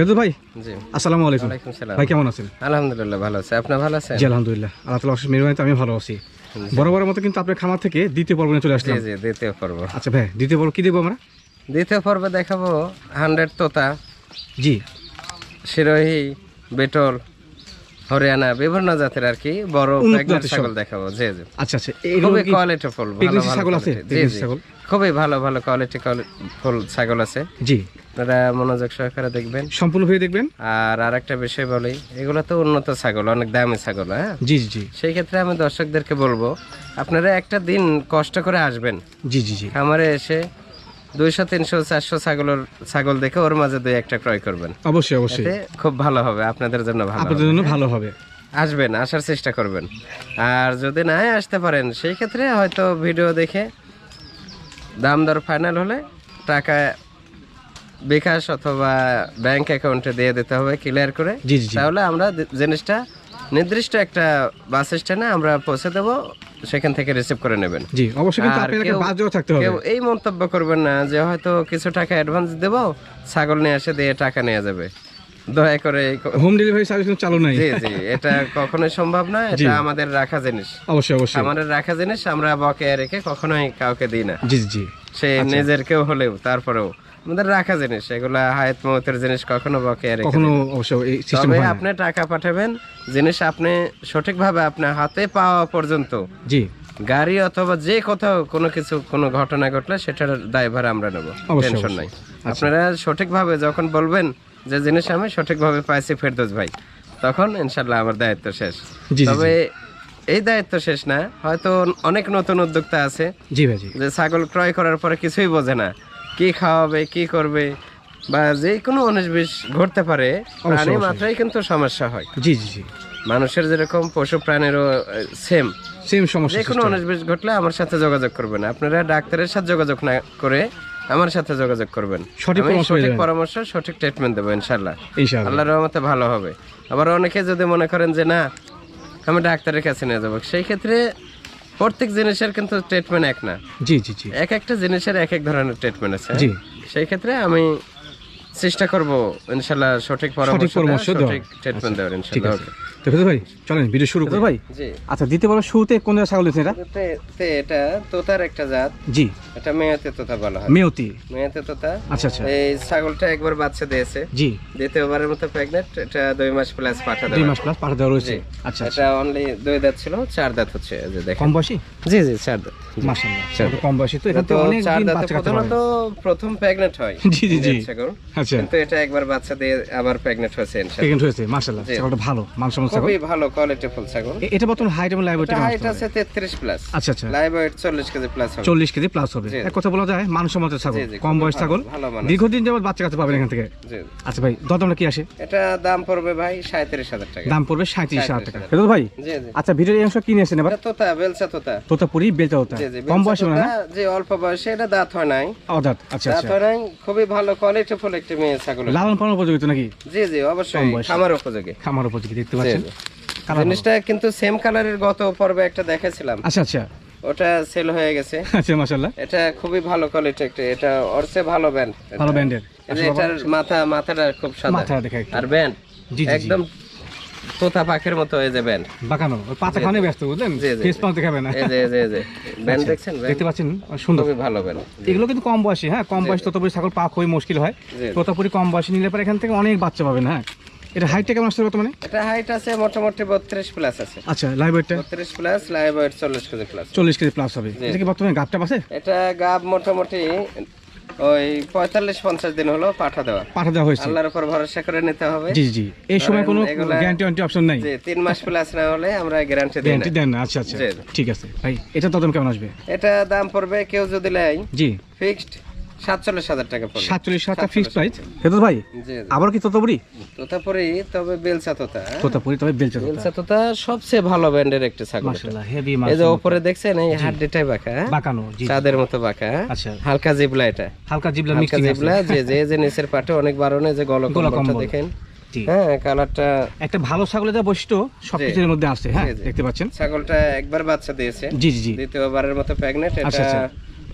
ফেরদৌস ভাই জি। আসসালামু আলাইকুম। সালাম। ভাই কেমন আছেন? আলহামদুলিল্লাহ ভালো আছে। আপনার ভালো আছেন? জি আলহামদুলিল্লাহ। আল্লাহ তালা অশেষ মেহরবানিতে আমি ভালো আছি। বড় মতো কিন্তু আপনার খামার থেকে দ্বিতীয় পর্ব নিয়ে চলে আসলাম। জি দ্বিতীয় পর্ব। আচ্ছা ভাই দ্বিতীয় পর্ব কি দেবো আমরা? দ্বিতীয় পর্বে দেখাবো হান্ড্রেড তোতা জি। সিরোহি বেটল হরিয়ানা বিভিন্ন জাতের আর কি বড় ছাগল দেখাবো। জি জি। আচ্ছা আচ্ছা খুবই কি ভালো ছাগল আছে? জি? খুবই ভালো ভালো কোয়ালিটি ফুল ছাগল আছে। জি। আপনারা মনোযোগ সহকারে দেখবেন। সম্পূর্ণ হয়ে দেখবেন। আর আরেকটা বিষয় বলি এগুলো তো উন্নত ছাগল অনেক দামি ছাগল হ্যাঁ? জি জি সেই ক্ষেত্রে আমি দর্শকদেরকে বলব আপনারা একটা দিন কষ্ট করে আসবেন। জি জি জি। খামারে এসে দুইশো তিনশো চারশো ছাগলের ছাগল দেখে ওর মাঝে দুই একটা ক্রয় করবেন। অবশ্যই অবশ্যই। খুব ভালো হবে আপনাদের জন্য ভালো হবে। আপনাদের জন্য ভালো হবে। আসবেন আসার চেষ্টা করবেন। আর যদি নাই আসতে পারেন সেই ক্ষেত্রে হয়তো ভিডিও দেখে দাম দর ফাইনাল হলে টাকা বিকাশ অথবা ব্যাংক অ্যাকাউন্টে দিয়ে দিতে হবে ক্লিয়ার করে। তাহলে আমরা জিনিসটা নির্দিষ্ট একটা বাস স্ট্যান্ডে আমরা পৌঁছে দেবো সেখান থেকে রিসিভ করে নেবেন। জি অবশ্যই কিন্তু বাজেও থাকতে হবে। এই মন্তব্য করবেন না যে হয়তো কিছু টাকা অ্যাডভান্স দেব ছাগল নিয়ে এসে দিয়ে টাকা নিয়ে যাবে। দয়া করে হোম ডেলিভারি সার্ভিস চালু নাই। জি জি এটা কখনোই সম্ভব না এটা আমাদের রাখা জিনিস। অবশ্যই অবশ্যই। আমাদের রাখা জিনিস আমরা বকেয়া রেখে কখনোই কাউকে দিই না। জি জি সে আচ্ছা। নিজের কেউ হলেও তারপরেও। আমাদের রাখা জিনিস এগুলা হায়াত মহতের জিনিস কখনো বকেয়া রেখে কখনো অবশ্য এই সিস্টেম তবে হয় আপনি টাকা পাঠাবেন জিনিস আপনি সঠিকভাবে আপনার হাতে পাওয়া পর্যন্ত। জি। গাড়ি অথবা যে কোথাও কোনো কিছু কোনো ঘটনা ঘটলে সেটার দায়ভার আমরা নেব। টেনশন। নাই। আপনারা সঠিকভাবে যখন বলবেন যে জিনিস আমি সঠিকভাবে পাইছি ফেরদোস ভাই তখন ইনশাল্লাহ আমার দায়িত্ব শেষ। তবে এই দায়িত্ব শেষ না হয়তো অনেক নতুন উদ্যোক্তা আছে জি ভাই যে ছাগল ক্রয় করার পরে কিছুই বোঝে না কি খাওয়াবে কি করবে বা যে কোনো উনিশ বিশ ঘটতে পারে প্রাণী। মাত্রাই কিন্তু সমস্যা হয়। জি জি জি। মানুষের যেরকম পশু প্রাণীরও সেম সেম সমস্যা যে কোনো উনিশ বিশ ঘটলে আমার সাথে যোগাযোগ করবেন। আপনারা ডাক্তারের সাথে যোগাযোগ না করে আমার সাথে যোগাযোগ করবেন। সঠিক সঠিক পরামর্শ সঠিক ট্রিটমেন্ট দেবো ইনশাল্লাহ ইনশাআল্লাহ। আল্লাহর রহমতে ভালো হবে। আবার অনেকে যদি মনে করেন যে না আমি ডাক্তারের কাছে নিয়ে যাব। সেই ক্ষেত্রে প্রত্যেক জিনিসের কিন্তু ট্রিটমেন্ট এক না। জি জি জি। এক একটা জিনিসের এক এক ধরনের ট্রিটমেন্ট আছে। জি। সেই ক্ষেত্রে আমি চেষ্টা করব ইনশাল্লাহ সঠিক পরামর্শ দেওয়ার। সঠিক ট্রিটমেন্ট দেওয়ার ঠিক ইনশাল্লাহ আছে। তো ফেরদৌস ভাই চলেন ভিডিও শুরু করি। ভাই? জি। আচ্ছা দ্বিতীয় বড় শুরুতে কোন ছাগল দিয়েছেন এটা? তে- তে এটা তোতার একটা জাত। জি। এটা মেয়াতে তোতা বলা হয়। মেয়তি। মেয়াতে তোতা। আচ্ছা আচ্ছা। এই ছাগলটা একবার বাচ্চা দিয়েছে। জি। দ্বিতীয়বারের মতো প্রেগনেন্ট এটা দুই মাস প্লাস পাঠা দুই মাস প্লাস পাঠা দেওয়া রয়েছে। জি। আচ্ছা এটা অনলি দুই দাঁত ছিল চার দাঁত হচ্ছে যে দেখেন। কম বয়সী? জি জি চার দাঁত। মাশাআল্লাহ আচ্ছা। কম বয়সী তো এখান তো অনেক দিন বাচ্চা প্রথমত প্রথম প্রেগনেন্ট হয় জি, জি, জি। আচ্ছা। কিন্তু এটা একবার বাচ্চা দিয়ে আবার প্রেগনেন্ট হয়েছে ইনশাআল্লাহ। প্রেগনেন্ট হয়েছে মাশাআল্লাহ। জি। ছাগলটা ভালো মানসম্মত ছাগল খুবই ভালো কোয়ালিটি ফুল ছাগল এটা বর্তমান হাইট এবং লাইভ হাইট আছে? 33 প্লাস আচ্ছা আচ্ছা। লাইভ ওয়েট 40 কেজি প্লাস হবে। চল্লিশ কেজি প্লাস হবে। এক কথা বলা যায় মানসম্মত ছাগল জি, জি, কম বয়স ছাগল। দীর্ঘদিন যাবত বাচ্চা কাচ্চা পাবেন এখান থেকে। আচ্ছা ভাই দরদামটা কি আসে? এটা দাম পড়বে ভাই 37000 টাকা। দাম পড়বে সাঁত্রিশ হাজার টাকা। 37,000 ভাই? আচ্ছা ভিডিওর এই অংশ কি নিয়ে আসেন এবার? তোতা বেলসা তোতা। তোতাপুরি কম বয়সে মানে না? যে অল্প বয়সে এটা দাঁত হয় নাই। আচ্ছা দাঁত আচ্ছা। হয় নাই খুবই ভালো কোয়ালিটি ফুল একটি মেয়ে ছাগল লালন পালন উপযোগী তো নাকি? জি জি অবশ্যই। খামার উপযোগী। খামার উপযোগী দেখতে পাচ্ছেন। জিনিসটা কিন্তু সেম কালারের গত পর্বে একটা দেখাছিলাম। আচ্ছা আচ্ছা। ওটা সেল হয়ে গেছে। আচ্ছা মাশাআল্লাহ। এটা খুবই ভালো কোয়ালিটি একটা। এটা ভালো ব্যান্ড ভালো ব্যান্ডের এটার মাথা মাথাটা খুব সাদা। মাথা দেখা আর ব্যান্ড জি, জি, জি। একদম তোতা পাখির মতো এই যে ব্যান্ড বাঁকানো। পাতা খানে ব্যস্ত বুঝলেন? ফেস। দেখাবে না। এই যে এই যে ব্যান্ড দেখছেন? দেখতে পাচ্ছেন? সুন্দর। খুবই ভালো ব্যান্ড এগুলো কিন্তু কম বয়সী হ্যাঁ? কম বয়স ততপুরি ছাগল পা খুবই মুশকিল হয়। ততপুরি কম বয়সী নিলে পরে এখান থেকে অনেক বাচ্চা পাবেন হ্যাঁ? এটা হাইটটা কেমন আসছে বর্তমানে? এটা হাইট আছে মোটামুটি বত্রিশ প্লাস আছে। আচ্ছা লাইভ ওয়েটটা বত্রিশ প্লাস লাইভ ওয়েট চল্লিশ কেজি প্লাস চল্লিশ কেজি প্লাস হবে। এটা কি বর্তমানে গাপটা আছে এটা গাব মোটামুটি ওই পঁয়তাল্লিশ পঞ্চাশ দিন হলো পাঠা দেওয়া। পাঠা দেওয়া হয়েছে। আল্লাহর উপর ভরসা করে নিতে হবে। জি জি জি। এই সময় কোনো গ্যারান্টি ওয়ারেন্টি অপশন নাই। যে তিন মাস প্লাস না হলে আমরা গ্যারান্টি দিই গ্যারান্টি দেন আচ্ছা আচ্ছা। জি, জি। ঠিক আছে। ভাই এটা তদম কেমন আসবে? এটা দাম পড়বে কেউ যদি নেয় জি। ফিক্সড সাতচল্লিশ হাজার টাকা সাতচল্লিশ টাকা ফিক্সড প্রাইস হেতু ভাই আবার কি ততপুরি? তোতাপুরি তবে বেলসা তোতা? তোতাপুরি তবে বেলচা বেলসা তোতা সবচেয়ে ভালো ব্যান্ডের একটা ছাগল মাশাআল্লাহ হেভি এই যে উপরে দেখছেন এই হাড্ডিটাই বাঁকা? বাঁকানো চাঁদের মতো বাঁকা? আচ্ছা। হালকা জিবলা এটা। হালকা জিবলা মিক্সিং জিবলা যে যে যে নিচের পাটে অনেক বারণে যে গল কম্বলটা দেখেন হ্যাঁ কালারটা একটা ভালো ছাগলের যা বৈশিষ্ট্য সবকিছুর মধ্যে আছে হ্যাঁ। দেখতে পাচ্ছেন। ছাগলটা একবার বাচ্চা দিয়েছে। জি জি দ্বিতীয়বারের মতো প্রেগনেন্ট আচ্ছা, এটা আচ্ছা।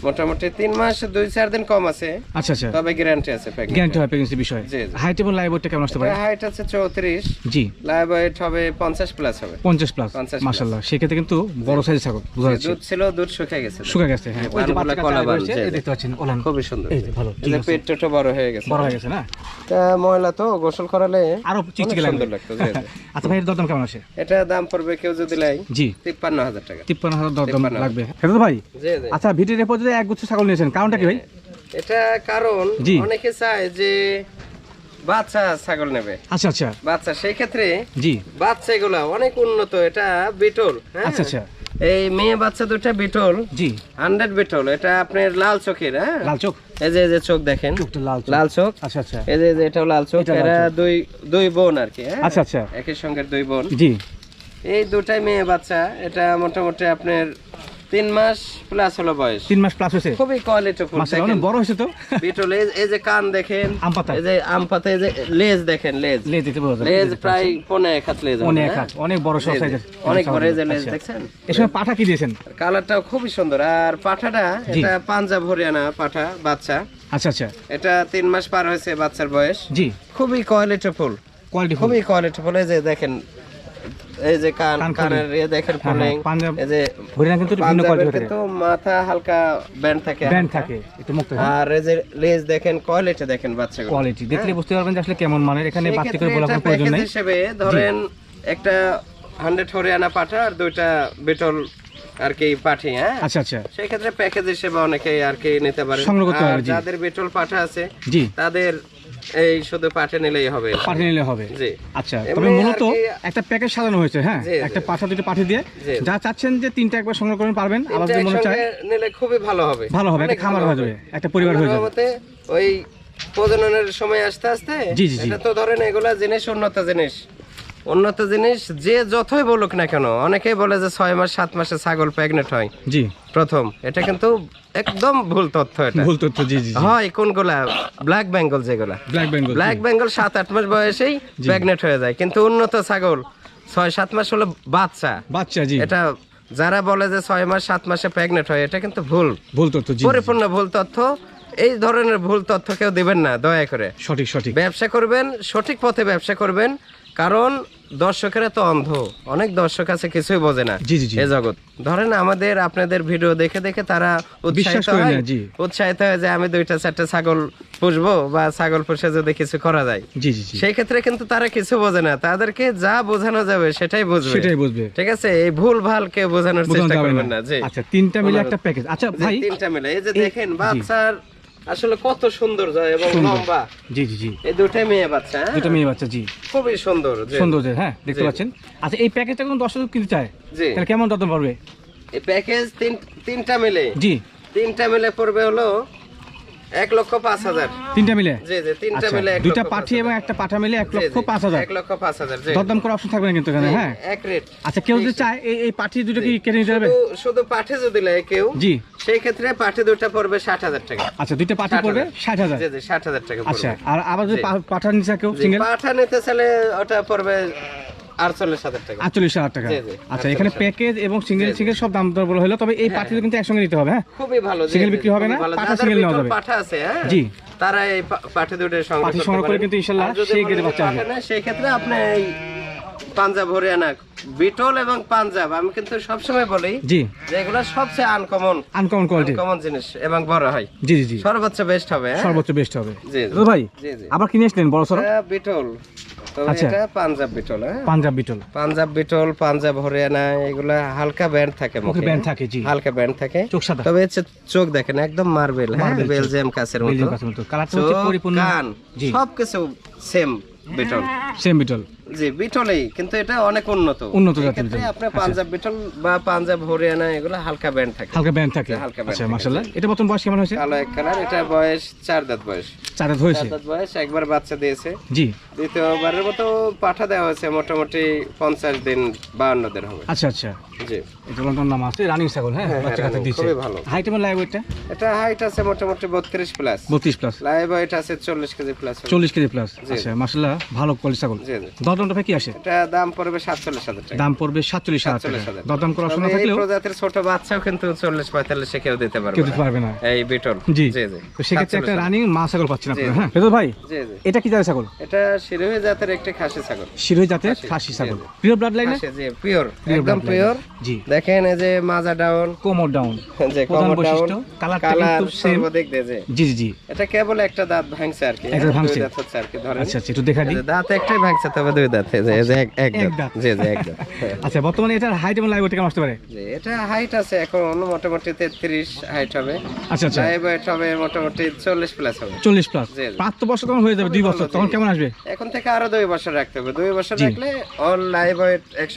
মোটামুটি তিন মাস দুই চার দিন কম আছে। আচ্ছা আচ্ছা। তবে গ্যারান্টি আছে গ্যারান্টি হয় প্রেগনেন্সি বিষয়। হাইট এবং লাইভ ওয়েটটা কেমন আসতে পারে? হাইট আছে চৌত্রিশ। জি। লাইভ ওয়েট হবে পঞ্চাশ প্লাস হবে। পঞ্চাশ প্লাস 50 plus। সেক্ষেত্রে কিন্তু বড় সাইজ ছাগল বোঝা যাচ্ছে। দুধ ছিল দুধ শুকিয়ে গেছে। শুকা গেছে হ্যাঁ। ওই যে বাচ্চা কলা কাচ্চা বান, রয়েছে, জি, এই দেখতে পাচ্ছেন ওলান। খুবই সুন্দর। এই যে ভালো। এই যে পেট টোটো বড় হয়ে গেছে। বড় হয়ে গেছে না? তা ময়লা তো গোসল করালে আরও চিকচিকে সুন্দর লাগতো। আচ্ছা ভাই এর দরদাম কেমন আছে? এটা দাম পড়বে কেউ যদি লাই জি। তিপ্পান্ন হাজার টাকা। তিপ্পান্ন হাজার দরদাম লাগবে। হ্যাঁ তো ভাই আচ্ছা ভিডিওর এরপর যদি এক গুচ্ছ ছাগল নিয়েছেন কারণটা কি ভাই? এটা কারণ অনেকে চায় যে বাচ্চা ছাগল নেবে। আচ্ছা আচ্ছা। বাচ্চা সেই ক্ষেত্রে জি। বাচ্চা এগুলা অনেক উন্নত এটা বিটল হ্যাঁ? আচ্ছা আচ্ছা। এই মেয়ে বাচ্চা দুটা বিটল জি। হান্ড্রেড বিটল এটা আপনার লাল চোখের হ্যাঁ? লাল চোখ? এই যে এই যে চোখ দেখেন লাল চোখ। আচ্ছা আচ্ছা। এই যে এটাও লাল চোখ এটা এরা দুই দুই বোন আর কি হ্যাঁ? আচ্ছা আচ্ছা। একই সঙ্গে দুই বোন। জি। এই দুটাই মেয়ে বাচ্চা এটা মোটামুটি আপনার তিন মাস প্লাস হলো বয়স। তিন মাস প্লাস হয়েছে? খুবই কোয়ালিটি ফুল অনেক বড় হয়েছে তো? বিটল এই যে কান দেখেন আম পাতা। এই যে আম পাতা এই যে লেজ দেখেন লেজ। লেজ দিতে লেজ প্রায় এক হাত লেজ অনেক হ্যাঁ? হাত, অনেক বড় সব সাইজের। অনেক বড় এই যে লেজ আচ্ছা। দেখছেন? সময় পাঠা কি দিয়েছেন? কালারটাও খুবই সুন্দর। আর পাঠাটা এটা পাঞ্জাব হরিয়ানা পাঠা বাচ্চা। আচ্ছা আচ্ছা। এটা তিন মাস পার হয়েছে বাচ্চার বয়স। জি। খুবই কোয়ালিটি ফুল। কোয়ালিটি খুবই কোয়ালিটি ফুল। এই যে দেখেন এই যে কান কান কানের ইয়ে দেখেন হ্যাঁ, ফুলিং হ্যাঁ, এই যে হরিয়ানা কিন্তু কোয়ালিটি মাথা হালকা ব্যান্ড থাকে ব্যান্ড থাকে একটু মুক্ত আর এই যে লেজ দেখেন কোয়ালিটি দেখেন বাচ্চাগুলো। কোয়ালিটি দেখলে বুঝতে পারবেন যে আসলে কেমন মানের। এখানে করে বলা কোনো প্রয়োজন নেই। হিসেবে ধরেন একটা হান্ড্রেড হরিয়ানা পাঠা আর দুইটা বিটল আর কি পাঠি হ্যাঁ? আচ্ছা আচ্ছা। সেই ক্ষেত্রে প্যাকেজ হিসেবে অনেকেই আর কি নিতে পারে। যাদের বিটল পাঠা আছে জি। তাদের এই শুধু পাঠে নিলেই হবে। পাঠে নিলে হবে। জি। আচ্ছা তবে মূলত একটা প্যাকেজ সাজানো হয়েছে হ্যাঁ। একটা পাঠা দুটো পাঠিয়ে দিয়ে। যা চাচ্ছেন যে তিনটা একবার সংগ্রহ করবেন পারবেন আবার যদি মনে চায়। নিলে খুবই ভালো হবে। ভালো হবে একটা খামার হয়ে যাবে একটা পরিবার হয়ে যাবে। ওই প্রজননের সময় আস্তে আস্তে। এটা তো ধরেন এগুলা জিনিস উন্নত জিনিস। উন্নত জিনিস যে যতই বলুক না কেন অনেকেই বলে যে ছয় মাস সাত মাসে ছাগল প্রেগনেন্ট হয়। জি। প্রথম এটা কিন্তু একদম ভুল তথ্য এটা। ভুল তথ্য জি জি হয় কোনগুলা? ব্ল্যাক বেঙ্গল যেগুলা। ব্ল্যাক বেঙ্গল ব্ল্যাক বেঙ্গল সাত আট মাস বয়সেই প্রেগনেন্ট হয়ে যায়। কিন্তু উন্নত ছাগল ছয় সাত মাস হলো বাচ্চা। বাচ্চা জি। এটা যারা বলে যে ছয় মাস সাত মাসে প্রেগনেন্ট হয় এটা কিন্তু ভুল। ভুল তথ্য জি। পরিপূর্ণ ভুল তথ্য এই ধরনের ভুল তথ্য কেউ দিবেন না দয়া করে। সঠিক সঠিক। ব্যবসা করবেন সঠিক পথে ব্যবসা করবেন কারণ দর্শকেরা তো অন্ধ। অনেক দর্শক আছে কিছুই বোঝে না। এ জগৎ। ধরেন আমাদের আপনাদের ভিডিও দেখে দেখে তারা উৎসাহিত হয়। উৎসাহিত হয় যে আমি দুইটা চারটা ছাগল পুষবো বা ছাগল পুষে যদি কিছু করা যায়। সেই ক্ষেত্রে কিন্তু তারা কিছু বোঝে না। তাদেরকে যা বোঝানো যাবে সেটাই বুঝবে। সেটাই বুঝবে। ঠিক আছে? এই ভুল ভালো কেউ বোঝানোর চেষ্টা করবেন না। না জি। আচ্ছা তিনটা মিলে একটা প্যাকেজ আচ্ছা ভাই তিনটা মিলে। এই যে দেখেন বাচ্চার আসলে কত সুন্দর যায় এবং। লম্বা। জি জি জি। এই দুটাই মেয়ে বাচ্চা হ্যাঁ? দুটো মেয়ে বাচ্চা জি। খুবই সুন্দর সুন্দর যে, হ্যাঁ দেখতে পাচ্ছেন। আচ্ছা এই প্যাকেজটা কোন দর্শক কিনতে চায়? জি। তাহলে কেমন দাম পড়বে এই প্যাকেজ তিন তিনটা মিলে। জি। তিনটা মিলে পড়বে হলো এক লক্ষ পাঁচ হাজার। তিনটা মিলে? জি জি তিনটা মিলে দুইটা পাঠি এবং একটা পাঠা মিলে এক লক্ষ পাঁচ হাজার। এক লক্ষ পাঁচ হাজার দরদাম করে অপশন থাকবে না কিন্তু এখানে হ্যাঁ? এক রেট। আচ্ছা কেউ যদি চায় এই এই পাঠি দুটো কি নিতে হবে? শুধু- শুধু যদি কেউ জি। সেই ক্ষেত্রে পাঠে দুটা পড়বে ষাট হাজার টাকা। আচ্ছা দুইটা পাঠি পড়বে ষাট হাজার? জি জি ষাট হাজার টাকা আচ্ছা আর আবার যদি পাঠা নিচে কেউ সিঙ্গেল পাঠা নিতে চাইলে ওটা পড়বে আটচল্লিশ হাজার টাকা। আচ্ছা এখানে প্যাকেজ এবং সিঙ্গেল। সিঙ্গেল সব দাম দর বলা হলো তবে এই পাঠিটা কিন্তু একসঙ্গে নিতে হবে হ্যাঁ? খুবই ভালো সিঙ্গেল বিক্রি হবে না? পাঠা সিঙ্গেল নেওয়া ভিতর যাবে। পাঠা আছে হ্যাঁ? জি। তারা এই পাঠা দুটো সংগ্রহ করতে সংগ্রহ করে কিন্তু ইনশাল্লাহ সেই গেটে বাচ্চা সেই ক্ষেত্রে আপনি পাঞ্জাব হরিয়ানা বিটল এবং পাঞ্জাব। আমি কিন্তু সবসময় বলি জি। যে এগুলো সবচেয়ে আনকমন আনকমন কোয়ালিটি আনকমন জিনিস এবং বড় হয়। জি জি জি। সর্বোচ্চ বেস্ট হবে হ্যাঁ? সর্বোচ্চ বেস্ট হবে। জি। ভাই জি জি। আবার কিনে আসলেন বড় সড়ো এটা বিটল। আচ্ছা। এটা পাঞ্জাব বিটল হ্যাঁ? পাঞ্জাব বিটল। পাঞ্জাব বিটল পাঞ্জাব হরিয়ানা এগুলা হালকা ব্যান্ড থাকে মুখে মুখে। ব্যান্ড থাকে জি। হালকা ব্যান্ড থাকে। চোখ সাদা। তবে চোখ দেখেন একদম মার্বেল হ্যাঁ? কাছের মতো। বেলজিয়াম কাছের মতো। কালারটা হচ্ছে পরিপূর্ণ। কান সবকিছু সেম বিটল। সেম বিটল। জি বিটলেই কিন্তু এটা অনেক উন্নত। উন্নত জাতের আপনি পাঞ্জাব বিটল বা পাঞ্জাব হরিয়ানা এগুলো হালকা ব্যান্ড থাকে। হালকা ব্যান্ড থাকে। হালকা আচ্ছা মাশাআল্লাহ। এটা বর্তমান বয়স কেমন হয়েছে? কালো এক কালার এটা বয়স চার দাঁত বয়স। চার চার হয়েছে? দাঁত বয়স একবার বাচ্চা দিয়েছে। জি। দ্বিতীয়বারের মতো পাঠা দেওয়া হয়েছে মোটামুটি পঞ্চাশ দিন বাহান্ন দিন হবে। আচ্ছা আচ্ছা। জি। এটা লন্ডন নাম আছে রানিং ছাগল হ্যাঁ? হ্যাঁ, বাচ্চা কাছে দিচ্ছে খুবই ভালো। হাইট এবং লাইভ ওয়েটটা এটা হাইট আছে মোটামুটি বত্রিশ প্লাস বত্রিশ প্লাস লাইভ ওয়েট আছে চল্লিশ কেজি প্লাস চল্লিশ কেজি প্লাস আচ্ছা মাসাল্লাহ ভালো কোয়ালিটি ছাগল। জি জি কি আসে? এটা দাম পড়বে সাতচল্লিশ হাজার টাকা। দাম পড়বে সাতচল্লিশ হাজার টাকা। 47,000 দরদাম করার অপশন না তবে এই থাকলেও প্রজাতির ছোট বাচ্চাও কিন্তু চল্লিশ পঁয়তাল্লিশে কেউ দিতে পারবে কেউ দিতে পারবে না। এই বিটল। জি। জি তো সেক্ষেত্রে একটা রানিং মা ছাগল পাচ্ছেন আপনারা হ্যাঁ? ফেরত ভাই জি জি। এটা কি জাতের ছাগল? এটা শিরোহী জাতের একটি খাসি ছাগল। শিরোই জাতের খাসি, ছাগল। প্রিয় ব্লাড লাইনে জি পিওর একদম পিওর জি। দেখেন এই যে মাজা ডাউন কোমর ডাউন যে কমর ডাউন কালার কিন্তু। সর্বদিক দিয়ে যে জি জি এটা কেবল একটা দাঁত ভাঙছে আর কি। একটা হ্যাঁ, ভাঙছে। আচ্ছা আচ্ছা একটু দেখা দিই। দাঁত একটাই ভাঙছে তবে দুই দাঁত এই যে- এই যে এক এক এক দাঁত দাঁত। জি জি এক দাঁত। আচ্ছা বর্তমানে এটার হাইট এবং লাইভ কেমন আসতে পারে? এটা হাইট আছে এখন মোটামুটি তেত্রিশ হাইট হবে। আচ্ছা আচ্ছা। লাইভ হবে মোটামুটি চল্লিশ প্লাস হবে। চল্লিশ প্লাস তখন হয়ে যাবে দুই বছর। তখন কেমন আসবে? এখন থেকে আরও দুই বছর রাখতে হবে। দুই বছর রাখলে অল লাইভ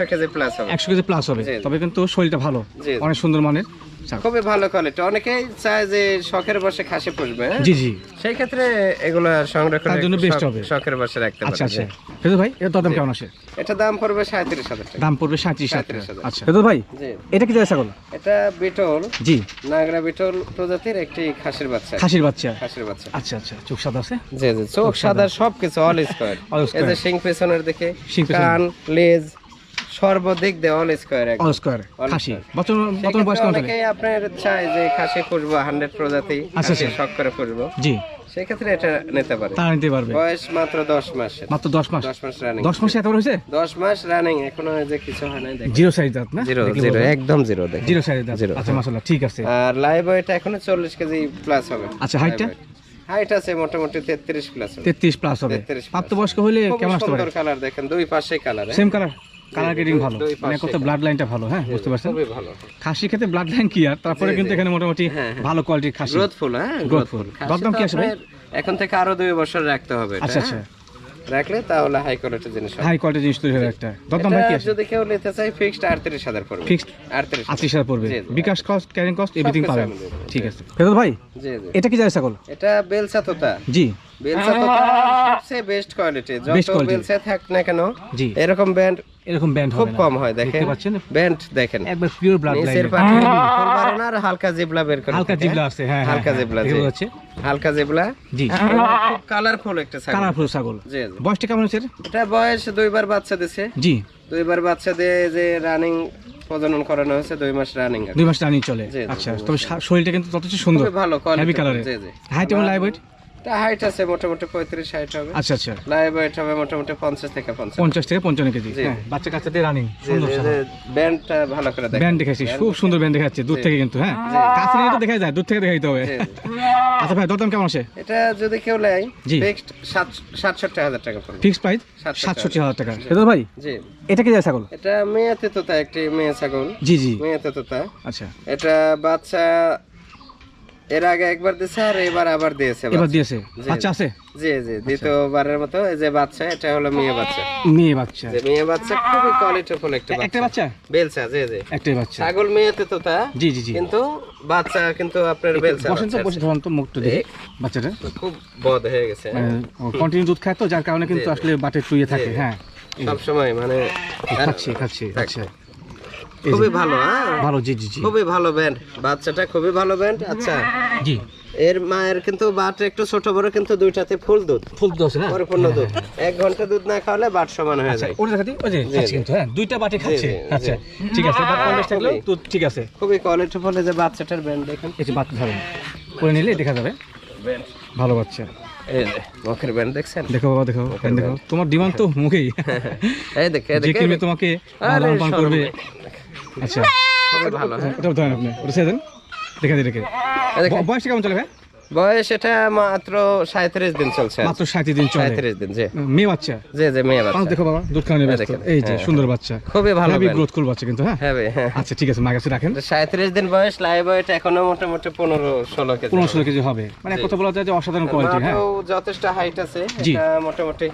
কেজি প্লাস হবে। একশো কেজি প্লাস হবে। তবে কিন্তু শরীরটা ভালো। অনেক সুন্দর মানের। খুবই ভালো কোয়ালিটি অনেকেই চায় যে শখের বসে খাসি পুষবে হ্যাঁ? জি জি। সেই ক্ষেত্রে এগুলো সংরক্ষণ জন্য best হবে। শখের বসে রাখতে আচ্ছা আচ্ছা। ফেরত ভাই এর দরদাম কেমন আসে? এটা দাম পড়বে সাঁত্রিশ হাজার টাকা। দাম পড়বে সাঁত্রিশ হাজার 37,000 আচ্ছা। ফেরত ভাই জি। এটা কি জাতের ছাগল এটা বিটল। জি। নাগরা বিটল প্রজাতির একটি খাসির বাচ্চা। খাসির বাচ্চা। খাসির বাচ্চা। আচ্ছা আচ্ছা। চোখ সাদা আছে? জি জি। চোখ সাদা সবকিছু অল স্কোয়ার এই যে শিং পেছনের দিকে শিং কান লেজ সর্বদিক দিয়ে অল স্কোয়ার অল স্কোয়ার খাসি। বর্তমান বর্তমান বয়স কেমন চলে আপনার চায় যে খাসি পুষবো হান্ড্রেড প্রজাতি আচ্ছা, খাসি আচ্ছা। শখ করে পুষবো। জি। সেক্ষেত্রে এটা নিতে পারে। তারা নিতে পারবে। বয়স মাত্র দশ মাস। মাত্র দশ মাস? দশ মাস রানিং দশ মাসে এত বড় হয়েছে? দশ মাস রানিং এখনও যে কিছু হয় নাই দেখেন। জিরো সাইজ দাঁত না? জিরো জিরো একদম জিরো দেখেন। জিরো সাইজ দাঁত। আচ্ছা মাসাল্লাহ ঠিক আছে। আর লাইভ ওয়েট এখনও চল্লিশ কেজি প্লাস হবে। আচ্ছা, height টা? হাইট আছে মোটামুটি তেত্রিশ প্লাস হবে। তেত্রিশ প্লাস হবে। 33। প্রাপ্তবয়স্ক হলে কেমন আসতে পারে? সুন্দর কালার দেখেন দুই পাশে colour same colour colour grading ভালো। মানে কত ব্লাড লাইনটা ভালো হ্যাঁ? বুঝতে পারছেন? খাসি খেতে ব্লাড লাইন কি আর? তারপরে কিন্তু এখানে মোটামুটি হ্যাঁ, হ্যাঁ। ভালো কোয়ালিটির খাসি। গ্রোথফুল হ্যাঁ Growthful। খাসি দরদাম কি আসবে? এখন থেকে আরও দুই বছর রাখতে হবে আচ্ছা আচ্ছা। হ্যাঁ? রাখলে তাহলে হাই কোয়ালিটির জিনিস হাই কোয়ালিটির জিনিস তৈরি হবে একটা। দরদাম ভাই কি আছে? যদি কেউ নিতে চাই ফিক্সড আটত্রিশ হাজার পড়বে। ফিক্সড আটত্রিশ আটত্রিশ হাজার পড়বে। জি, জি। BKash cost carrying cost everything পাবেন। ঠিক আছে। ফেরত ভাই জি জি। এটা কি যায় ছাগল? এটা বেলসা তোতা। জি। বেলসা তোতা সবচেয়ে বেস্ট কোয়ালিটি যত বেলসা থাক না কেন জি। এরকম ব্যান্ড এরকম ব্যান্ড খুব কম হয় দেখেন। পাচ্ছেন? ব্যান্ড দেখেন। একবার পিওর ব্লাড লাইন আর হালকা জিবলা বের করে হালকা জিবলা আছে হ্যাঁ হ্যাঁ, হালকা হ্যাঁ, জিবলা জি। হালকা জিবলা? জি। খুব কালারফুল একটা ছাগল। কালারফুল ছাগল। জি। বয়সটা কেমন হচ্ছে এটা বয়স দুইবার বাচ্চা দিছে। জি। দুইবার বাচ্চা দিয়ে যে রানিং প্রজনন করানো হয়েছে দুই মাস রানিং দুই মাস রানিং চলে। আচ্ছা তবে শরীরটা কিন্তু ততটা সুন্দর। ভালো হেভি জি হাইট এবং লাইভ ওয়েট এটা হাইট আছে মোটামুটি হবে। আচ্ছা আচ্ছা। লাইভ ওয়েট হবে মোটামুটি পঞ্চাশ থেকে পঞ্চাশ। পঞ্চাশ থেকে পঞ্চান্ন কেজি। হ্যাঁ বাচ্চা কাচ্চাদের রানিং সুন্দর ব্যান্ডটা ভালো করে দেখেন। ব্যান্ড দেখাচ্ছি খুব সুন্দর ব্যান্ড দেখাচ্ছে দূর থেকে কিন্তু হ্যাঁ। কাছে নিয়ে তো দেখা যায় দূর থেকে দেখাইতে হবে। আচ্ছা ভাই দরদাম কেমন আছে? এটা যদি কেউ নেয়। ফিক্সড টাকা পড়বে। ফিক্সড প্রাইস টাকা। এটা ভাই? জি। এটা কি যায় ছাগল? এটা মেয়েতে তোতা একটি মেয়ে ছাগল। জি জি। মেয়েতে তোতা। আচ্ছা। এটা বাচ্চা এর আগে একবার দিয়েছে আর এবার আবার দিয়েছে এবার দিয়েছে। বাচ্চা আছে? জি জি দ্বিতীয়বারের মতো এই যে বাচ্চা এটা হলো মেয়ে বাচ্চা। মেয়ে বাচ্চা। যে মেয়ে বাচ্চা খুবই কোয়ালিটিফুল একটা একটা বাচ্চা। বাচ্চা? বেলসা জি জি। একটাই বাচ্চা। ছাগল মেয়েতে তোতা জি জি জি। কিন্তু বাচ্চা কিন্তু আপনার বেলসা বসেন তো বাচ্চা। বসে ধরুন তো মুখটা দেখে। বাচ্চাটা? খুব বদ হয়ে গেছে। কন্টিনিউ দুধ খায় তো যার কারণে কিন্তু। আসলে বাটে টুইয়ে থাকে। হ্যাঁ। সব সময় মানে খাচ্ছি খাচ্ছি আচ্ছা। খুবই ভালো হ্যাঁ? ভালো জি জি জি। খুবই ভালো ব্যান্ড বাচ্চাটা খুবই ভালো ব্যান্ড আচ্ছা। জি। এর মায়ের কিন্তু বাট একটু ছোট বড় কিন্তু দুইটাতে ফুল দুধ। ফুল দুধ আছে না? পরিপূর্ণ দুধ। এক ঘণ্টা দুধ না খাওয়ালে বাট সমান হয়ে আচ্ছা যায়। ওটা দেখাতি ওই যে খাচ্ছি কিন্তু হ্যাঁ দুইটা বাটি খাচ্ছে। আচ্ছা ঠিক আছে বাট থাকলেও। দুধ ঠিক আছে। খুবই কোয়ালিটি ফলে যে বাচ্চাটার ব্যান্ড দেখেন। এই যে বাট ধরেন করে নিলে দেখা যাবে। ব্যান্ড ভালো বাচ্চা। মুখের ব্যান্ড দেখছেন? দেখো বাবা দেখো দেখো তোমার ডিমান্ড তো মুখেই। এই দেখ তোমাকে লালন করবে। আচ্ছা। ভালো। এটা ধরেন আপনি ওটা ছেড়ে দেন। দেখে দিই দেখে এই দেখেন, ব- বয়সটা কেমন চলে ভাই? বয়স এটা মাত্র সাঁত্রিশ দিন চলছে। মাত্র সাঁত্রিশ দিন চলে। সাঁত্রিশ দিন জি। মেয়ে বাচ্চা? জি জি মেয়ে বাচ্চা। দেখো বাবা দুধ খাওয়ানো ব্যস্ত। এই যে। সুন্দর বাচ্চা। খুবই ভালো গ্রোথ বাচ্চা। কিন্তু হ্যাঁ? হ্যাঁ। আচ্ছা ঠিক আছে মা কাছে রাখেন সাঁত্রিশ দিন বয়স লাইভ ওয়েট এখনও মোটামুটি পনেরো ষোলো কেজি। পনেরো ষোলো কেজি হবে। মানে কত বলা যায় যে অসাধারণ কোয়ালিটি হ্যাঁ? যথেষ্ট হাইট আছে। এটা মোটামুটি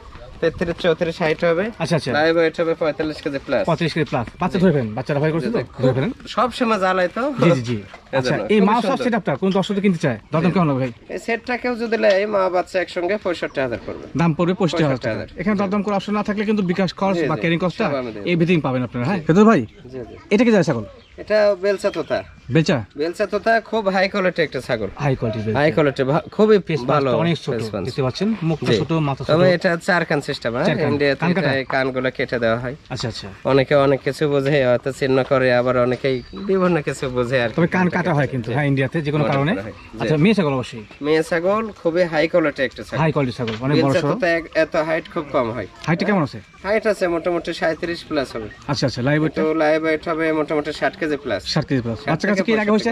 তেত্রিশ চৌত্রিশ হাইট হবে। আচ্ছা আচ্ছা। লাইভ ওয়েট হবে পঁয়তাল্লিশ কেজি প্লাস পঁয়ত্রিশ কেজি প্লাস বাচ্চা ধরে ফেলেন বাচ্চারা ভয় করছে তো? ধরে ফেলেন? সব সময় জ্বালাই তো। জি জি জি। আচ্ছা এই মা সব সুন্দর। কোন দর্শক কিনতে চায়? দরদাম কেমন হবে ভাই? এই সেটটাকেও যদি নেয় মা বাচ্চা একসঙ্গে পঁয়ষট্টি হাজার পড়বে। দাম পড়বে পঁচিশ হাজার টাকা। এখানে দরদাম করে অপশন না থাকলে কিন্তু বিকাশ খরচ বা। ক্যারিং কস্টটা সব আমি পাবেন আপনারা হ্যাঁ? ভাই জি জি। এটা কি যায় ছাগল এটা বেলচা তোতা। বেচা বেলচা তোতা খুব হাই কোয়ালিটি একটা ছাগল। হাই কোয়ালিটি হাই কোয়ালিটি খুবই ভালো অনেক ছোট দেখতে পাচ্ছেন? মুখটা ছোট মাথা ছোট। তবে এটা চার কান সিস্টেম চার ইন্ডিয়াতে এটা কানগুলো কেটে দেওয়া হয়। আচ্ছা আচ্ছা। অনেকে অনেক কিছু বোঝে হয়তো চিহ্ন করে আবার অনেকেই বিভিন্ন কিছু বোঝে আর তবে কান কাটা হয় কিন্তু হ্যাঁ ইন্ডিয়াতে যে কোনো কারণে। করা হয়। জি। আচ্ছা মেয়ে ছাগল অবশ্যই? মেয়ে ছাগল খুবই হাই কোয়ালিটি একটা ছাগল। হাই কোয়ালিটি ছাগল অনেক বড় বেলচা সড়ো। তোতা এক- এত হাইট খুব কম হয়। কেমন আছে? হাইট আছে মোটামুটি সাঁত্রিশ প্লাস হবে। আচ্ছা আচ্ছা লাইভ তো লাইভ ওয়েট হবে মোটামুটি কেজি প্লাস ষাট কেজি প্লাস বাচ্চা কাছে কি আগে হয়েছে?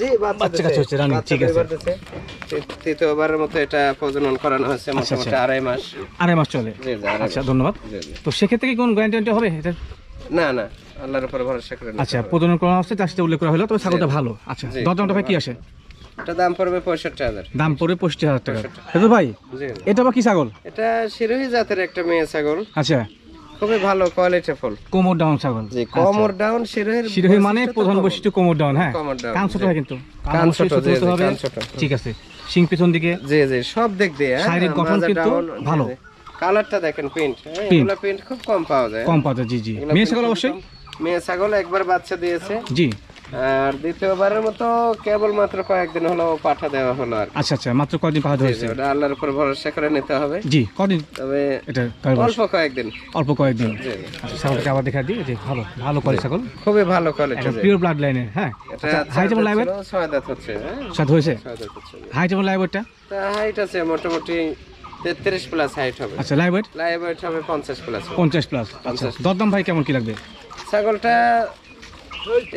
জি বাচ্চা কাছে হচ্ছে, running, ঠিক আছে। তৃতীয়বারের মতো এটা প্রজনন করানো হয়েছে মোটামুটি আচ্ছা। আড়াই মাস। আড়াই মাস চলে। আচ্ছা ধন্যবাদ। তো সেক্ষেত্রে কি কোন গ্যারান্টি হবে এটা? না না আল্লাহর উপর ভরসা করে আচ্ছা প্রজনন করা হচ্ছে তার সাথে উল্লেখ করা হলো তবে ছাগলটা ভালো। আচ্ছা। দরদামটা ভাই কি আসে? এটা দাম পড়বে পঁয়ষট্টি হাজার। দাম পড়বে পঁচিশ হাজার টাকা। ভাই এটা বা কি ছাগল? এটা শিরোহী জাতের একটা মেয়ে ছাগল। আচ্ছা। খুবই ভালো কোয়ালিটি ফুল। কোমর ডাউন ছাগল। জি কোমর ডাউন শিরোহের শিরোহের মানে প্রধান বৈশিষ্ট্য কোমর ডাউন হ্যাঁ? কান ছোট হয় কিন্তু। কান ছোট, হবে। ঠিক আছে। সিং পিছন দিকে। জি জি সব দিক দিয়ে হ্যাঁ, শারীরিক গঠন কিন্তু ভালো। কালারটা দেখেন প্রিন্ট Print। এগুলো প্রিন্ট খুব কম পাওয়া যায়। কম পাতা জি জি। মেয়ে ছাগল অবশ্যই? মেয়ে ছাগল একবার বাচ্চা দিয়েছে। জি। আর দ্বিতীয়বারের মতো কেবল মাত্র কয়েকদিন হলো পাঠা দেওয়া হলো আর আচ্ছা আচ্ছা মাত্র কদিন পাওয়া জি, হয়েছে? ওটা আল্লাহর উপর ভরসা করে নিতে হবে। জি কদিন? তবে এটা অল্প কয়েকদিন। অল্প কয়েকদিন। আচ্ছা ছাগলটাকে আবার দেখা দিই যে ভালো ভালো কোয়ালিটি ছাগল। খুবই ভালো কোয়ালিটি একটা পিওর ব্লাড লাইনের হ্যাঁ? এটা হাই যেমন লাইভ ছয় দাঁত হচ্ছে হ্যাঁ? সাথে হয়েছে? হাই যেমন লাইভ টা তা হাইট আছে মোটামুটি তেত্রিশ প্লাস হাইট হবে। আচ্ছা লাইভ লাইভ হবে পঞ্চাশ প্লাস পঞ্চাশ প্লাস আচ্ছা দরদাম ভাই কেমন কি লাগবে? ছাগলটা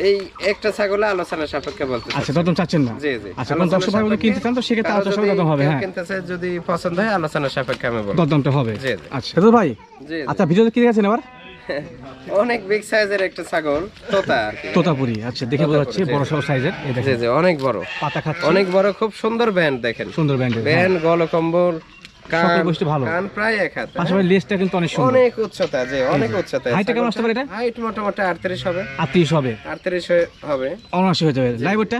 এই একটা ছাগলে আলোচনা সাপেক্ষে বলতে আচ্ছা দরদাম চাচ্ছেন না? জি জি। আচ্ছা কোন দর্শক ভাই কিনতে চান তো সেক্ষেত্রে আলোচনা দরদাম হবে হ্যাঁ। কিনতে চায়, যদি পছন্দ হয় আলোচনা সাপেক্ষে আমি বলব। দরদামটা হবে। জি, জি। আচ্ছা তো ভাই জি জি। আচ্ছা ভিডিওতে কি দেখেছেন আবার? অনেক বিগ সাইজের একটা ছাগল তোতা তোতাপুরি আচ্ছা দেখে বোঝা যাচ্ছে বড় সড়ো সাইজের এই দেখেন। জি অনেক বড়। পাতা খাচ্ছে। অনেক বড় খুব সুন্দর ব্যান্ড দেখেন। সুন্দর ব্যান্ড ব্যান্ড গলকম্বল সকল বৈশিষ্ট্য ভালো। কান প্রায় এক হাত হ্যাঁ? পাশাপাশি লেজটা কিন্তু অনেক সুন্দর। অনেক উচ্চতা অনেক উচ্চতা হাইটটা কেমন আসতে পারে এটা? হাইট মোটামুটি আটত্রিশ হবে। আত্মীয় হবে। আটত্রিশ হবে। অনাশি হয়ে যাবে। লাইভটা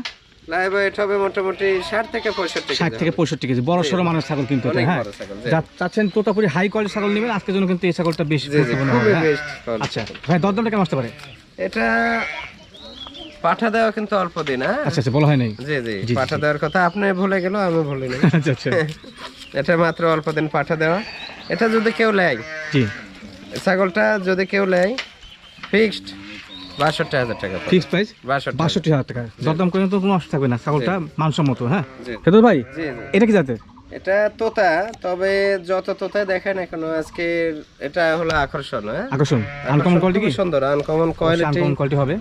লাইভ ওয়েট হবে মোটামুটি ষাট থেকে পঁয়ষট্টি ষাট থেকে পঁয়ষট্টি কেজি। বড় মানুষ ছাগল কিন্তু এটা, হ্যাঁ? চাচ্ছেন তোতাপুরি হাই কোয়ালিটি ছাগল নেবেন। আজকের জন্য কিন্তু এই ছাগলটা বেশ গুরুত্বপূর্ণ হ্যাঁ? আচ্ছা। ভাই দরদামটা কেমন আসতে পারে? এটা পাঠা দেওয়া কিন্তু অল্প দিন হ্যাঁ? আচ্ছা আচ্ছা বলা হয় নাই? জি পাঠা দেওয়ার কথা আপনি ভুলে গেল আমি ভুলে আচ্ছা আচ্ছা। এটা মাত্র অল্প দিন পাঠা দেওয়া। এটা যদি কেউ নেয় জি। ছাগলটা যদি কেউ নেয় ফিক্সড বাষট্টি হাজার টাকা। ফিক্স প্রাইস বাষট্টি। হাজার টাকা। দরদাম করে তো কোনো অসুবিধা থাকবে না ছাগলটা মানসম্মত হ্যাঁ? ভাই এটা কি জাতের? এটা তোতা তবে যত তোতা দেখেন এখনও আজকে এটা হলো আকর্ষণ হ্যাঁ? আকর্ষণ? আনকমন কোয়ালিটি কি? সুন্দর আনকমন কোয়ালিটি আনকমন কোয়ালিটি হবে।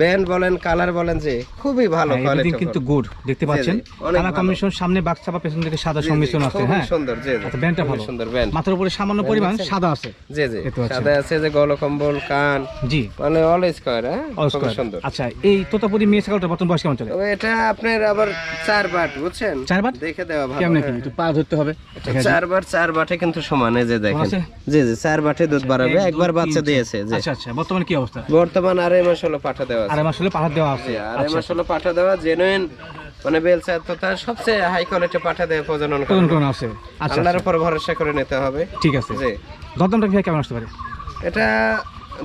ব্যান্ড বলেন কালার বলেন যে খুবই ভালো হ্যাঁ, কোয়ালিটি কিন্তু গুড দেখতে পাচ্ছেন। কালার কম্বিনেশন সামনে বাক্স চাপা পেছন থেকে সাদা সংমিশ্রণ আছে হ্যাঁ? সুন্দর জি আচ্ছা ব্যান্ডটা ভালো। সুন্দর ব্যান্ড। মাথার উপরে সামান্য পরিমাণ সাদা আছে। জি জি। সাদা আছে যে গলকম্বল কান জি। মানে অল স্কয়ার হ্যাঁ? খুবই সুন্দর। আচ্ছা এই তোতাপুরি মেয়ে ছাগলটা বর্তমান বয়স কেমন চলে? এটা আপনার আবার চার বাট বুঝছেন? চার বাট? দেখে দেওয়া ভালো কেমন হ্যাঁ। পা ধরতে হবে। দেখা যায়। চার বাটে কিন্তু সমান যে দেখেন। জি জি চার বাটে দুধ বাড়াবে। একবার বাচ্চা দিয়েছে জি। আচ্ছা আচ্ছা বর্তমানে কি অবস্থা? বর্তমান আড়াই মাস হলো পাঠা দেওয়া আড়াই মাস হলে পাহাড় দেওয়া আছে। আড়াই মাস হলো পাঠা দেওয়া জেনুইন মানে বেলচা তথা সবচেয়ে হাই কোয়ালিটি পাঠা দেওয়া প্রজনন করে। আছে। আচ্ছা আল্লাহর উপর ভরসা করে নিতে হবে। ঠিক আছে। জি। দরদামটা কি কেমন আসতে পারে? এটা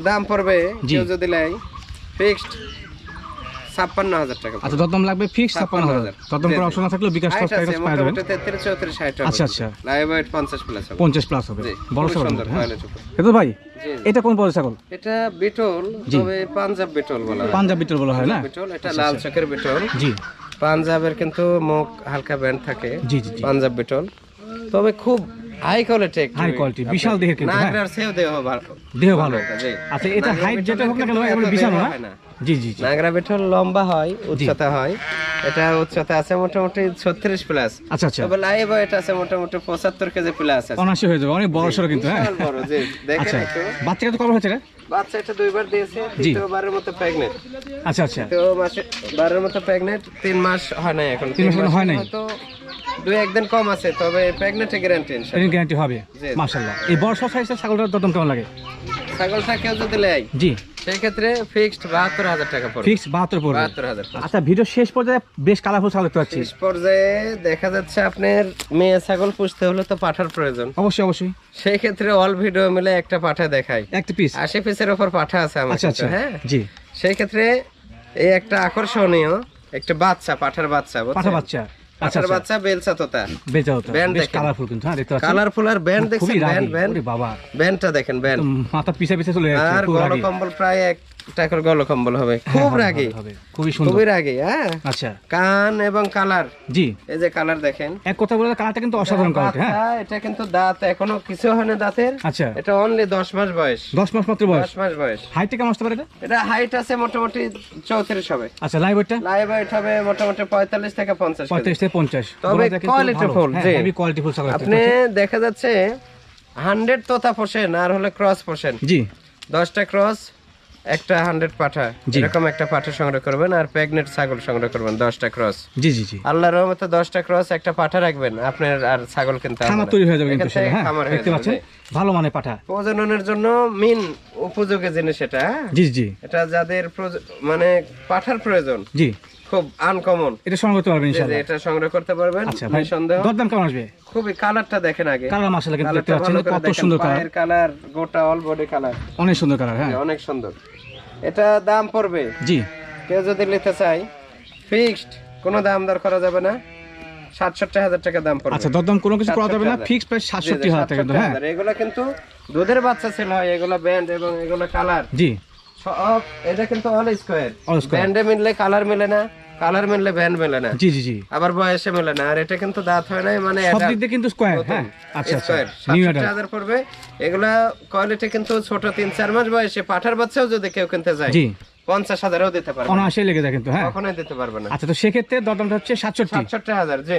দাম পড়বে কেউ যদি লাই ফিক্সড ছাপ্পান্ন হাজার টাকা আচ্ছা দরদাম লাগবে ফিক্স ছাপ্পান্ন হাজার। দরদাম করার অপশন না থাকলেও বিকাশ হাইট খরচ আছে পাই তেত্রিশ চৌত্রিশ হাইট আচ্ছা, আচ্ছা। লাইভ ওয়েট পঞ্চাশ প্লাস হবে। পঞ্চাশ প্লাস হবে। বড় সুন্দর হ্যাঁ? ভাই এটা কোন পদের ছাগল? এটা বিটল তবে পাঞ্জাব বিটল বলা হয়। পাঞ্জাব বিটল বলা হয় না? বিটল এটা লাল চকের বিটল। জি। পাঞ্জাবের কিন্তু মুখ হালকা ব্যান্ড থাকে। জি জি পাঞ্জাব বিটল। তবে খুব হাই কোয়ালিটি High quality, বিশাল দেহের কিন্তু, হ্যাঁ। নাগরার সেও দেহ ভালো। দেহ ভালো। আচ্ছা এটা হাইট যেটা হোক না কেন বিশাল দেহ হয় না। জি জি নাগরা বিটল লম্বা হয় উচ্চতা হয়। এটা উচ্চতা আছে মোটামুটি ছত্রিশ প্লাস আচ্ছা আচ্ছা। তবে লাইভ ওয়েট আছে মোটামুটি পঁচাত্তর কেজি প্লাস আছে। অনাশি হয়ে যাবে অনেক বড় সড়ো কিন্তু হ্যাঁ? বড় জি। দেখেন আচ্ছা একটু। বাচ্চাটা তো কবে হচ্ছে এটা বাচ্চা এটা দুইবার দিয়েছে তৃতীয়বারের মতো প্রেগনেন্ট আচ্ছা আচ্ছা। তো মাসে বারের মতো প্রেগনেন্ট তিন মাস হয় নাই এখন। তিন মাস হয় নাই। তো দুই একদিন কম আছে তবে গ্যারান্টি গ্যারান্টি হবে। মাশাআল্লাহ। এই বড় সাইজের ছাগলটার দরদাম কেমন লাগে? ছাগলটা কেউ যদি নেয় জি। সেই ক্ষেত্রে ফিক্সড টাকা পড়বে। পড়বে। আচ্ছা ভিডিও শেষ পর্যায়ে বেশ কালারফুল ছাগল দেখতে পাচ্ছি। শেষ পর্যায়ে দেখা যাচ্ছে আপনার মেয়ে ছাগল পুষতে হলে তো পাঠার প্রয়োজন। অবশ্যই অবশ্যই। সেই ক্ষেত্রে অল ভিডিও মিলে একটা পাঠা দেখাই। একটা পিস আশি পিসের ওপর পাঠা আছে আমার আচ্ছা কাছে, আচ্ছা। হ্যাঁ? জি। সেই ক্ষেত্রে এই একটা আকর্ষণীয় একটা বাচ্চা পাঠার বাচ্চা? পাঠা বাচ্চা। আচ্ছা আচ্ছা। বাচ্চা তোতা বেশ। কালারফুল কিন্তু হ্যাঁ দেখতে পাচ্ছেন? কালারফুল আর ব্যান্ড দেখছেন ব্যান্ড ব্যান্ড। বাবা। ব্যান্ডটা দেখেন ব্যান্ড। মাথা পিছে পিছে চলে যাচ্ছে আর খুব কম্বল প্রায় এক টাকার গল কম্বল হবে। হ্যাঁ, খুব রাগী। খুবই সুন্দর। খুবই রাগী হ্যাঁ? আচ্ছা। কান এবং কালার। জি। এই যে কালার দেখেন। এক কথা বলে কালারটা কিন্তু অসাধারণ কালার হ্যাঁ? এটা কিন্তু দাঁত এখনও কিছু হয় না দাঁতের। আচ্ছা। এটা অনলি দশ মাস বয়স। দশ মাস মাত্র বয়স? দশ মাস বয়স। হাইটে কেমন আসতে পারে এটা? এটা হাইট আছে মোটামুটি চৌত্রিশ হবে। আচ্ছা লাইভ ওয়েটটা লাইভ হবে মোটামুটি পঁয়তাল্লিশ থেকে পঞ্চাশ কেজি। পঁয়ত্রিশ থেকে পঞ্চাশ। তবে quality full, জি। হেভি কোয়ালিটি ফুল আপনি দেখা যাচ্ছে হান্ড্রেড তোতা পোষেন আর হলে ক্রস পোষেন। জি। দশটা ক্রস একটা হান্ড্রেড পাঠা। যেরকম এরকম একটা পাঠা সংগ্রহ করবেন আর প্রেগনেন্ট ছাগল সংগ্রহ করবেন দশটা ক্রস জি জি জি। আল্লাহর রহমতে দশটা ক্রস একটা পাঠা রাখবেন আপনার আর ছাগল কিনতে খামার তৈরি হয়ে যাবে কিন্তু হ্যাঁ? খামার দেখতে পাচ্ছেন? ভালো মানে পাঠা। প্রজননের জন্য মেন উপযোগী জিনিস এটা হ্যাঁ? জি জি। এটা যাদের মানে পাঠার প্রয়োজন। জি। খুব আনকমন এটা সংগ্রহ করতে পারবেন ইনশাআল্লাহ। এটা সংগ্রহ করতে পারবেন আচ্ছা সন্দেহ? দরদাম কেমন আসবে? খুবই কালারটা দেখেন আগে। কালার মাসালা কিন্তু দেখতে পাচ্ছেন কত সুন্দর কালার পায়ের কালার গোটা অল বডি কালার অনেক সুন্দর কালার হ্যাঁ। অনেক সুন্দর। এটা দাম পড়বে? জি। কেউ যদি নিতে চাই ফিক্সড কোনো দাম দর করা যাবে না। সাতষট্টি হাজার টাকা দাম পড়বে। আচ্ছা দরদাম কোনো কিছু করা যাবে না 67,000 ফিক্স প্রাইস সাতষট্টি হাজার টাকা হ্যাঁ। এগুলো কিন্তু দুধের বাচ্চা ছেলে হয় এগুলো ব্যান্ড এবং এগুলো কালার জি। সব এটা কিন্তু অল স্কোয়ার ব্যান্ডে মিললে কালার মিলে না। কালার মেলে ব্যান্ড মেলে না। জি জি জি। আবার বয়সে মেলে না। আর এটা কিন্তু দাঁত হয় না মানে সব দিক দিয়ে কিন্তু স্কয়ার হ্যাঁ? আচ্ছা আচ্ছা নিউ অর্ডার অ্যাডাল্ট হাজার পড়বে। এগুলা কোয়ালিটি কিন্তু ছোট তিন চার মাস বয়সে। পাঠার বাচ্চাও যদি কেউ কিনতে যায় জি। পঞ্চাশ হাজারও দিতে পারবে। অনায়াসে লেগে যায় কিন্তু হ্যাঁ? কখনোই দিতে পারবে না। আচ্ছা তো সেক্ষেত্রে দরদামটা হচ্ছে সাতষট্টি। সাতষট্টি হাজার জি।